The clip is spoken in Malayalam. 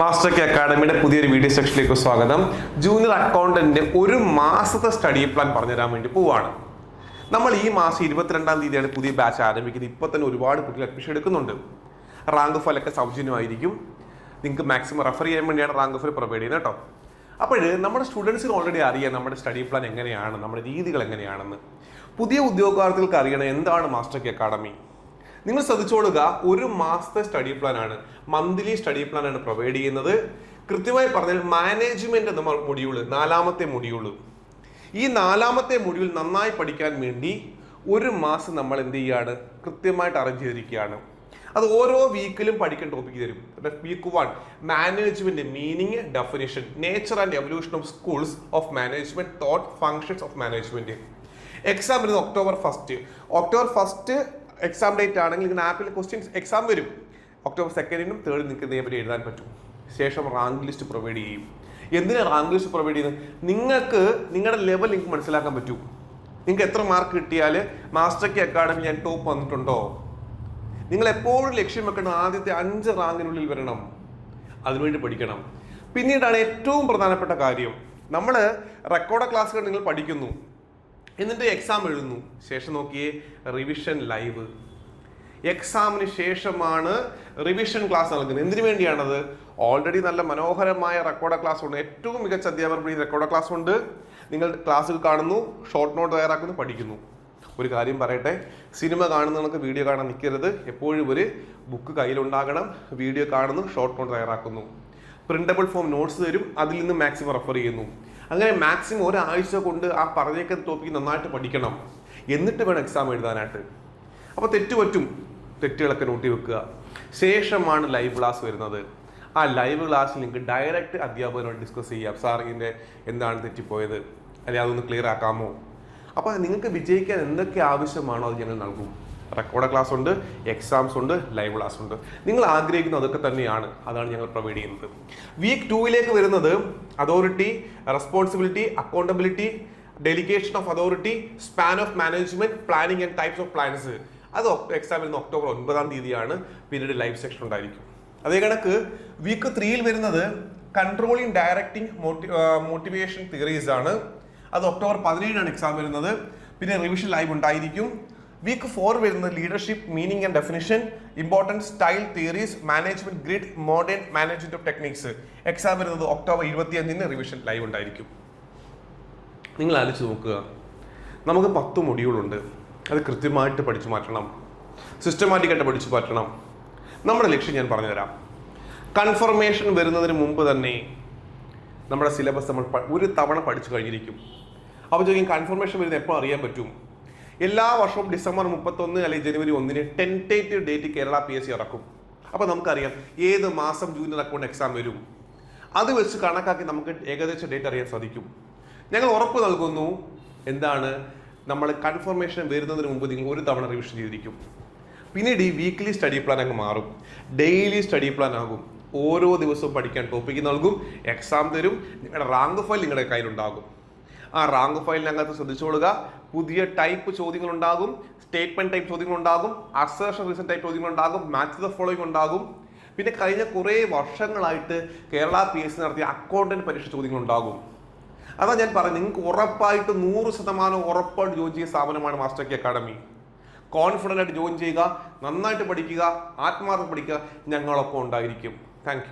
മാസ്റ്റർ കെ അക്കാഡമിയുടെ പുതിയൊരു വീഡിയോ സെക്ഷനിലേക്ക് സ്വാഗതം. ജൂനിയർ അക്കൗണ്ടന്റിന്റെ ഒരു മാസത്തെ സ്റ്റഡി പ്ലാൻ പറഞ്ഞുതരാൻ വേണ്ടി പോവാണ്. നമ്മൾ ഈ മാസം ഇരുപത്തിരണ്ടാം തീയതിയാണ് പുതിയ ബാച്ച് ആരംഭിക്കുന്നത്. ഇപ്പോൾ തന്നെ ഒരുപാട് കുട്ടികൾ അഡ്മിഷൻ എടുക്കുന്നുണ്ട്. റാങ്ക് ഫലൊക്കെ സൗജന്യമായിരിക്കും. നിങ്ങൾക്ക് മാക്സിമം റെഫർ ചെയ്യാൻ വേണ്ടിയാണ് റാങ്ക് ഫൽ പ്രൊവൈഡ് ചെയ്യുന്നത് കേട്ടോ. അപ്പോൾ നമ്മുടെ സ്റ്റുഡൻസിന് ഓൾറെഡി അറിയാം നമ്മുടെ സ്റ്റഡി പ്ലാൻ എങ്ങനെയാണ് നമ്മുടെ രീതികൾ എങ്ങനെയാണെന്ന്. പുതിയ ഉദ്യോഗാർത്ഥികൾക്ക് അറിയണം എന്താണ് മാസ്റ്റർ കെ അക്കാഡമി നിങ്ങൾ ശ്രദ്ധിച്ചോളുക ഒരു മാസത്തെ സ്റ്റഡി പ്ലാൻ ആണ്. മന്ത്ലി സ്റ്റഡി പ്ലാൻ ആണ് പ്രൊവൈഡ് ചെയ്യുന്നത്. കൃത്യമായി പറഞ്ഞാൽ മാനേജ്മെന്റ് എന്ന മൊഡ്യൂൾ നാലാമത്തെ മൊഡ്യൂൾ ഈ നാലാമത്തെ മൊഡ്യൂൾ നന്നായി പഠിക്കാൻ വേണ്ടി ഒരു മാസം നമ്മൾ എന്ത് ചെയ്യുകയാണ് കൃത്യമായിട്ട് അറേഞ്ച് ചെയ്തിരിക്കുകയാണ്. അത് ഓരോ വീക്കിലും പഠിക്കാൻ ടോപ്പിക്ക് തരും. Week one management meaning definition nature and evolution of schools of management thought functions of management exam വരുന്നത് October first October first exam date ആണെങ്കിൽ ഇങ്ങനെ ആപ്പിൽ ക്വസ്റ്റ്യൻസ് എക്സാം വരും. ഒക്ടോബർ സെക്കൻഡിനും തേർഡിനും നിങ്ങൾക്ക് ഇതേപറ്റി എഴുതാൻ പറ്റും. ശേഷം റാങ്ക് ലിസ്റ്റ് പ്രൊവൈഡ് ചെയ്യും. എന്തിനാണ് റാങ്ക് ലിസ്റ്റ് പ്രൊവൈഡ് ചെയ്യുന്നത്? നിങ്ങൾക്ക് നിങ്ങളുടെ ലെവൽ നിങ്ങൾക്ക് മനസ്സിലാക്കാൻ പറ്റും. നിങ്ങൾക്ക് എത്ര മാർക്ക് കിട്ടിയാൽ മാസ്റ്റർ കെ അക്കാഡമി ഞാൻ ടോപ്പ് വന്നിട്ടുണ്ടോ? നിങ്ങൾ എപ്പോഴും ലക്ഷ്യം വെക്കണം ആദ്യത്തെ അഞ്ച് റാങ്കിനുള്ളിൽ വരണം. അതിനുവേണ്ടി പഠിക്കണം. പിന്നീടാണ് ഏറ്റവും പ്രധാനപ്പെട്ട കാര്യം. നമ്മൾ റെക്കോർഡ് ക്ലാസ്സുകൾ നിങ്ങൾ പഠിക്കുന്നു. എന്നിട്ട് എക്സാം എഴുതുന്നു. ശേഷം നോക്കിയേ റിവിഷൻ ലൈവ് എക്സാമിന് ശേഷമാണ് റിവിഷൻ ക്ലാസ് നൽകുന്നത് എന്തിനു വേണ്ടിയാണത്? ഓൾറെഡി നല്ല മനോഹരമായ റെക്കോർഡ് ക്ലാസ് ഉണ്ട്. ഏറ്റവും മികച്ച അധ്യാപകർ ഈ റെക്കോർഡ് ക്ലാസ് ഉണ്ട്. നിങ്ങൾ ക്ലാസ്സിൽ കാണുന്നു ഷോർട്ട് നോട്ട് തയ്യാറാക്കുന്നു പഠിക്കുന്നു. ഒരു കാര്യം പറയട്ടെ സിനിമ കാണുന്നവർക്ക് വീഡിയോ കാണാൻ നിൽക്കരുത്. എപ്പോഴും ഒരു ബുക്ക് കയ്യിലുണ്ടാകണം വീഡിയോ കാണുന്നു ഷോർട്ട് നോട്ട് തയ്യാറാക്കുന്നു. പ്രിന്റബിൾ ഫോം നോട്ട്സ് തരും അതിൽ നിന്ന് മാക്സിമം റെഫർ ചെയ്യുന്നു. അങ്ങനെ മാക്സിമം ഒരാഴ്ച കൊണ്ട് ആ പറഞ്ഞേക്കുന്ന ടോപ്പിക്ക് നന്നായിട്ട് പഠിക്കണം. എന്നിട്ട് വേണം എക്സാം എഴുതാനായിട്ട്. അപ്പോൾ തെറ്റ് പറ്റും. തെറ്റുകളൊക്കെ നോട്ടി വെക്കുക. ശേഷമാണ് ലൈവ് ക്ലാസ് വരുന്നത്. ആ ലൈവ് ക്ലാസ്സിൽ നിങ്ങൾക്ക് ഡയറക്റ്റ് അധ്യാപകനോട് ഡിസ്കസ് ചെയ്യാം. സാർ ഇതിന്റെ എന്താണ് തെറ്റിപ്പോയത്? അല്ലെങ്കിൽ അതൊന്ന് ക്ലിയർ ആക്കാമോ? അപ്പോൾ നിങ്ങൾക്ക് വിജയിക്കാൻ എന്തൊക്കെ ആവശ്യമാണോ അത് ഞങ്ങൾ നൽകും. റെക്കോർഡ് ക്ലാസ് ഉണ്ട് എക്സാംസ് ഉണ്ട് ലൈവ് ക്ലാസ് ഉണ്ട്. നിങ്ങൾ ആഗ്രഹിക്കുന്ന അതൊക്കെ തന്നെയാണ്. അതാണ് ഞങ്ങൾ പ്രൊവൈഡ് ചെയ്യുന്നത്. വീക്ക് ടൂവിലേക്ക് വരുന്നത് authority responsibility accountability delegation of authority span of management planning and types of plans അത് എക്സാം വരുന്ന ഒക്ടോബർ ഒൻപതാം തീയതിയാണ്. പിന്നീട് ലൈവ് സെക്ഷൻ ഉണ്ടായിരിക്കും. അതേ കണക്ക് വീക്ക് ത്രീയിൽ വരുന്നത് കൺട്രോളിങ് ഡയറക്റ്റിംഗ് മോട്ടിവേഷൻ തിയറീസ് ആണ്. അത് ഒക്ടോബർ പതിനേഴിനാണ് എക്സാം വരുന്നത്. പിന്നെ റിവിഷൻ ലൈവ് ഉണ്ടായിരിക്കും. വീക്ക് ഫോർ വരുന്നത് leadership meaning and definition important style theories management grid modern management of techniques exam വരുന്നത് ഒക്ടോബർ ഇരുപത്തിയഞ്ചിന് റിവിഷൻ ലൈവ് ഉണ്ടായിരിക്കും. നിങ്ങൾ ആലോചിച്ച് നോക്കുക. നമുക്ക് പത്ത് മൊഡ്യൂളുണ്ട് അത് കൃത്യമായിട്ട് പഠിച്ചു മാറ്റണം. സിസ്റ്റമാറ്റിക്കായിട്ട് പഠിച്ചു മാറ്റണം. നമ്മുടെ ലക്ഷ്യം ഞാൻ പറഞ്ഞുതരാം. കൺഫർമേഷൻ വരുന്നതിന് മുമ്പ് തന്നെ നമ്മുടെ സിലബസ് നമ്മൾ ഒരു തവണ പഠിച്ചു കഴിഞ്ഞിരിക്കും. അപ്പോൾ ചോദിക്കും കൺഫർമേഷൻ വരുന്നത് എപ്പോൾ അറിയാൻ പറ്റും? എല്ലാ വർഷവും ഡിസംബർ മുപ്പത്തൊന്ന് അല്ലെങ്കിൽ ജനുവരി ഒന്നിന് tentative date Kerala P S C ഇറക്കും. അപ്പോൾ നമുക്കറിയാം ഏത് മാസം ജൂനിയർ അക്കൗണ്ട് എക്സാം വരും. അത് വെച്ച് കണക്കാക്കി നമുക്ക് ഏകദേശം ഡേറ്റ് അറിയാൻ സാധിക്കും. ഞങ്ങൾ ഉറപ്പ് നൽകുന്നു എന്താണ് നമ്മൾ കൺഫർമേഷൻ വരുന്നതിന് മുമ്പ് നിങ്ങൾ ഒരു തവണ റിവിഷൻ ചെയ്തിരിക്കും. പിന്നീട് ഈ വീക്ക്ലി സ്റ്റഡി പ്ലാൻ അങ്ങ് മാറും. ഡെയിലി സ്റ്റഡി പ്ലാൻ ആകും. ഓരോ ദിവസവും പഠിക്കാൻ ടോപ്പിക്ക് നൽകും എക്സാം തരും നിങ്ങളുടെ റാങ്ക് ഫയൽ നിങ്ങളുടെ കയ്യിലുണ്ടാകും. ആ റാങ്ക് ഫയലിനകത്ത് ശ്രദ്ധിച്ചുകൊള്ളുക. പുതിയ ടൈപ്പ് ചോദ്യങ്ങൾ ഉണ്ടാകും സ്റ്റേറ്റ്മെന്റ് ടൈപ്പ് ചോദ്യങ്ങൾ ഉണ്ടാകും അസേഷൻ റീസൺ ടൈപ്പ് ചോദ്യങ്ങൾ ഉണ്ടാകും മാച്ച് ദ ഫോളോയിങ് ഉണ്ടാകും. പിന്നെ കഴിഞ്ഞ കുറേ വർഷങ്ങളായിട്ട് കേരള പി എസ് സി നടത്തിയ അക്കൗണ്ടന്റ് പരീക്ഷ ചോദ്യങ്ങൾ ഉണ്ടാകും അതാ ഞാൻ പറയുന്നത് നിങ്ങൾക്ക് ഉറപ്പായിട്ട് നൂറ് ശതമാനം ഉറപ്പായിട്ട് ജോയിൻ ചെയ്യുന്ന സ്ഥാപനമാണ് മാസ്റ്റർ കെ അക്കാഡമി കോൺഫിഡന്റ് ആയിട്ട് ജോയിൻ ചെയ്യുക നന്നായിട്ട് പഠിക്കുക ആത്മാർത്ഥം പഠിക്കുക ഞങ്ങളൊപ്പം ഉണ്ടായിരിക്കും. താങ്ക്